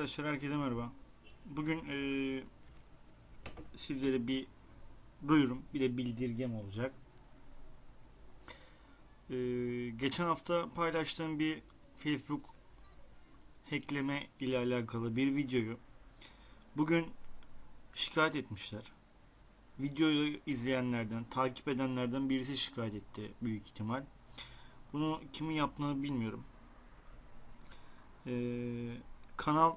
Arkadaşlar herkese merhaba. Bugün eee sizlere bir duyurum, bir de bildirgem olacak. Eee, geçen hafta paylaştığım bir Facebook hackleme ile alakalı bir videoyu bugün şikayet etmişler. Videoyu izleyenlerden, takip edenlerden birisi şikayet etti büyük ihtimal. Bunu kimin yaptığını bilmiyorum. Eee kanal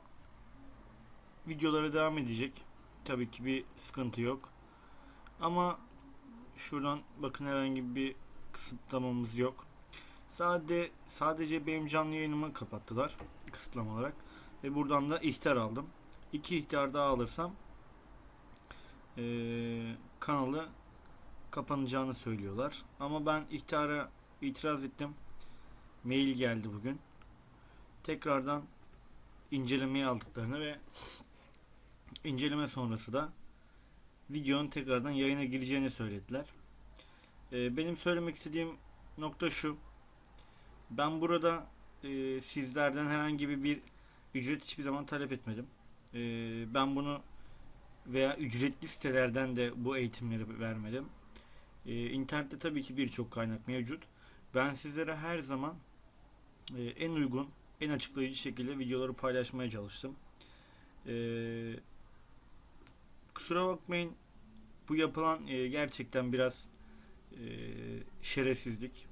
videolara devam edecek. Tabii ki bir sıkıntı yok. Ama şuradan bakın herhangi bir kısıtlamamız yok. Sadece sadece benim canlı yayınımı kapattılar kısıtlama olarak ve buradan da ihtar aldım. İki ihtar daha alırsam eee, kanalı kapanacağını söylüyorlar. Ama ben ihtara itiraz ettim. Mail geldi bugün. Tekrardan incelemeye aldıklarını ve inceleme sonrası da videonun tekrardan yayına gireceğini söylediler. Ee, benim söylemek istediğim nokta şu. Ben burada e, sizlerden herhangi bir, ücret hiçbir zaman talep etmedim. Ee, ben bunu veya ücretli sitelerden de bu eğitimleri vermedim. Ee, internette tabii ki birçok kaynak mevcut. Ben sizlere her zaman e, en uygun en açıklayıcı şekilde videoları paylaşmaya çalıştım. Ee, kusura bakmayın bu yapılan e, gerçekten biraz e, şerefsizlik.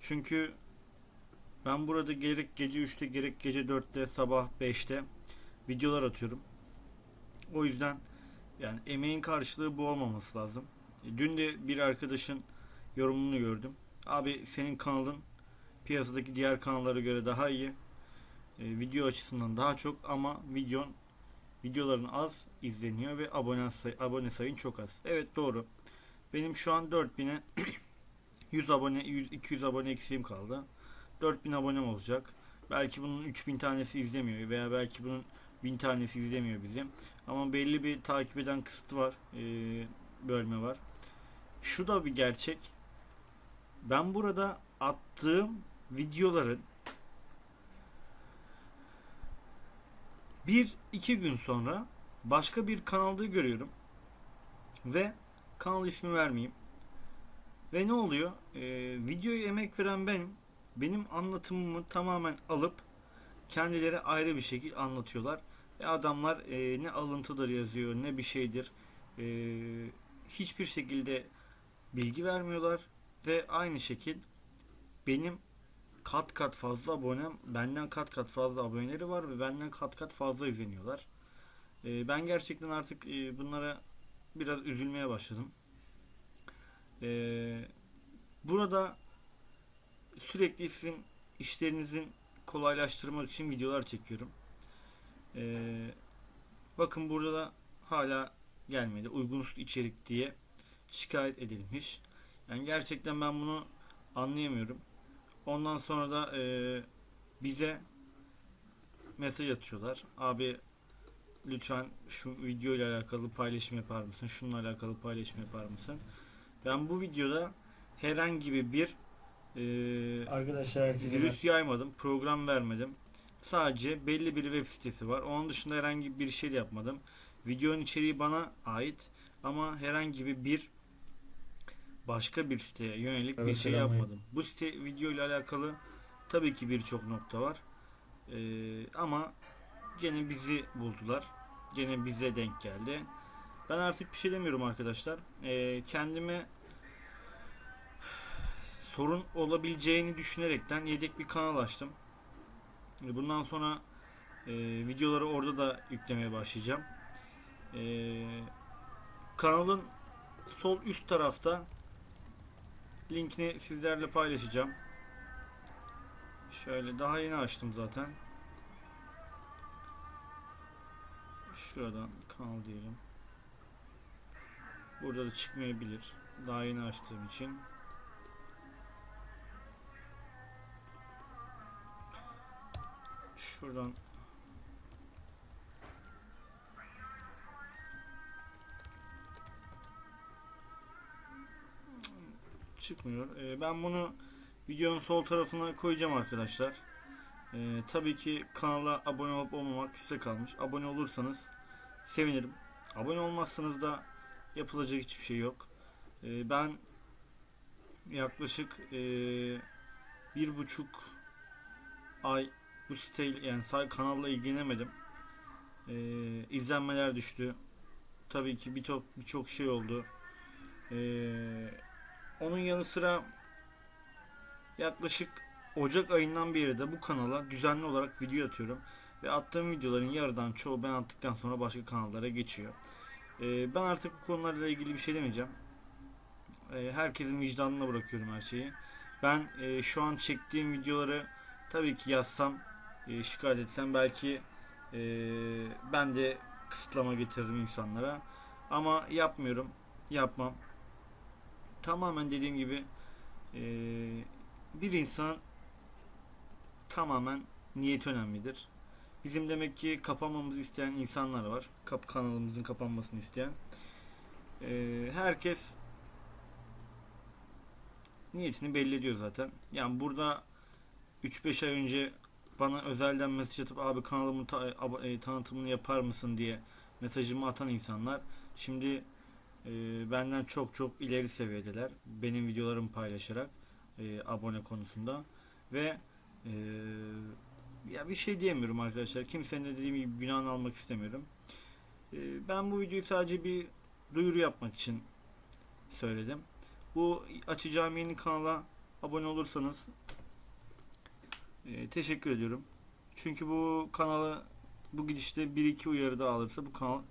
Çünkü ben burada gerek gece 3'te gerek gece 4'te sabah 5'te videolar atıyorum. O yüzden yani emeğin karşılığı bu olmaması lazım. E, Dün de bir arkadaşın yorumunu gördüm. Abi senin kanalın piyasadaki diğer kanallara göre daha iyi. E, video açısından daha çok ama videon videoların az izleniyor ve abone say abone sayın çok az. Evet doğru. Benim şu an 4000'e 100 abone 100 200 abone eksiğim kaldı. 4000 abonem olacak. Belki bunun 3000 tanesi izlemiyor veya belki bunun 1000 tanesi izlemiyor bizim. Ama belli bir takip eden kısıtı var. e, bölme var. Şu da bir gerçek. Ben burada attığım videoların bir iki gün sonra başka bir kanalda görüyorum ve kanal ismi vermeyeyim. Ve ne oluyor? Ee, videoya emek veren benim. Benim anlatımımı tamamen alıp kendileri ayrı bir şekilde anlatıyorlar. Ve adamlar e, ne alıntıdır yazıyor ne bir şeydir. E, hiçbir şekilde bilgi vermiyorlar ve aynı şekil benim kat kat fazla abonem, benden kat kat fazla aboneleri var ve benden kat kat fazla izleniyorlar. Ee, ben gerçekten artık e, bunlara biraz üzülmeye başladım. Ee, burada sürekli sizin işlerinizin kolaylaştırmak için videolar çekiyorum. Ee, bakın burada da hala gelmedi. Uygunsuz içerik diye şikayet edilmiş. Yani gerçekten ben bunu anlayamıyorum. Ondan sonra da e, bize mesaj atıyorlar. Abi lütfen şu video ile alakalı paylaşım yapar mısın? Şununla alakalı paylaşım yapar mısın? Ben bu videoda herhangi bir e, Arkadaşlar virüs yaymadım, program vermedim. Sadece belli bir web sitesi var. Onun dışında herhangi bir şey de yapmadım. Videonun içeriği bana ait ama herhangi bir başka bir siteye yönelik bir Evet, şey selamlayın. yapmadım. Bu site video ile alakalı tabii ki birçok nokta var. Ee, ama gene bizi buldular. Gene bize denk geldi. Ben artık bir şey demiyorum arkadaşlar. Ee, kendime sorun olabileceğini düşünerekten yedek bir kanal açtım. Ee, Bundan sonra e, videoları orada da yüklemeye başlayacağım. Ee, kanalın sol üst tarafta linkini sizlerle paylaşacağım. Şöyle daha yeni açtım zaten. Şuradan kanal diyelim. Burada da çıkmayabilir. Daha yeni açtığım için. Şuradan çıkmıyor. Ee, ben bunu videonun sol tarafına koyacağım arkadaşlar. Ee, tabii ki kanala abone olup olmamak size kalmış. Abone olursanız sevinirim. Abone olmazsanız da yapılacak hiçbir şey yok. Ee, ben yaklaşık ee, bir buçuk ay bu siteyle yani kanalla ilgilenemedim. Ee, izlenmeler düştü. Tabii ki birçok birçok şey oldu. Ee, onun yanı sıra yaklaşık Ocak ayından beri de bu kanala düzenli olarak video atıyorum. Ve attığım videoların yarıdan çoğu ben attıktan sonra başka kanallara geçiyor. Ee, ben artık bu konularla ilgili bir şey demeyeceğim. Ee, herkesin vicdanına bırakıyorum her şeyi. Ben e, şu an çektiğim videoları tabii ki yazsam, e, şikayet etsem belki e, ben de kısıtlama getiririm insanlara. Ama yapmıyorum, yapmam. Tamamen dediğim gibi e, bir insan tamamen niyeti önemlidir. Bizim demek ki kapanmamızı isteyen insanlar var. Kap kanalımızın kapanmasını isteyen. Ee, herkes niyetini belli ediyor zaten. Yani burada 3-5 ay önce bana özelden mesaj atıp abi kanalımın ta- e, tanıtımını yapar mısın diye mesajımı atan insanlar şimdi e, benden çok çok ileri seviyedeler. Benim videolarımı paylaşarak e, abone konusunda ve e, ya bir şey diyemiyorum arkadaşlar. Kimsenin de dediğim gibi günahını almak istemiyorum. E, ben bu videoyu sadece bir duyuru yapmak için söyledim. Bu açacağım yeni kanala abone olursanız e, teşekkür ediyorum. Çünkü bu kanalı bu gidişte 1-2 uyarı da alırsa bu kanal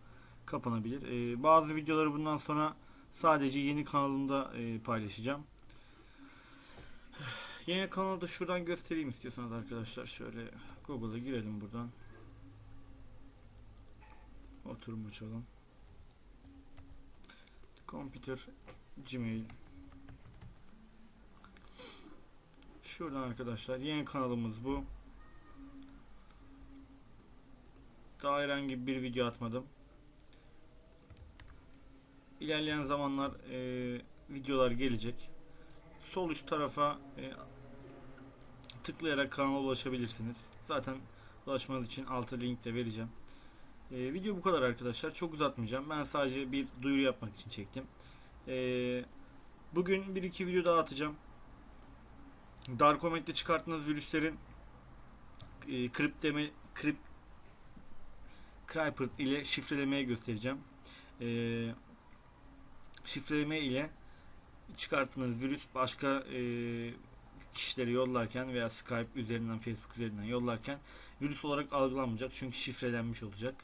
kapanabilir. E, bazı videoları bundan sonra sadece yeni kanalımda e, paylaşacağım. Yeni kanalı da şuradan göstereyim istiyorsanız arkadaşlar. Şöyle Google'a girelim buradan. Oturum açalım. Computer Gmail. Şuradan arkadaşlar yeni kanalımız bu. Daha herhangi bir video atmadım. İlerleyen zamanlar e, videolar gelecek. Sol üst tarafa e, tıklayarak kanala ulaşabilirsiniz. Zaten ulaşmanız için altta link de vereceğim. E, video bu kadar arkadaşlar. Çok uzatmayacağım. Ben sadece bir duyuru yapmak için çektim. E, bugün bir iki video daha atacağım. Darkomet'te çıkarttığınız virüslerin e, kriptleme krip Crypert ile şifrelemeye göstereceğim. E, şifreleme ile çıkarttığınız virüs başka e, kişilere yollarken veya Skype üzerinden Facebook üzerinden yollarken virüs olarak algılanmayacak çünkü şifrelenmiş olacak.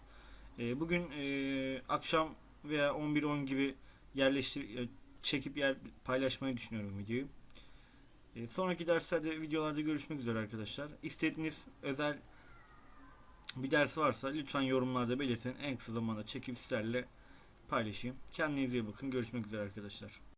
E, bugün e, akşam veya 11-10 gibi yerleştir çekip yer paylaşmayı düşünüyorum videoyu. Sonraki derslerde videolarda görüşmek üzere arkadaşlar. İstediğiniz özel bir ders varsa lütfen yorumlarda belirtin. En kısa zamanda çekip sizlerle paylaşayım. Kendinize iyi bakın. Görüşmek üzere arkadaşlar.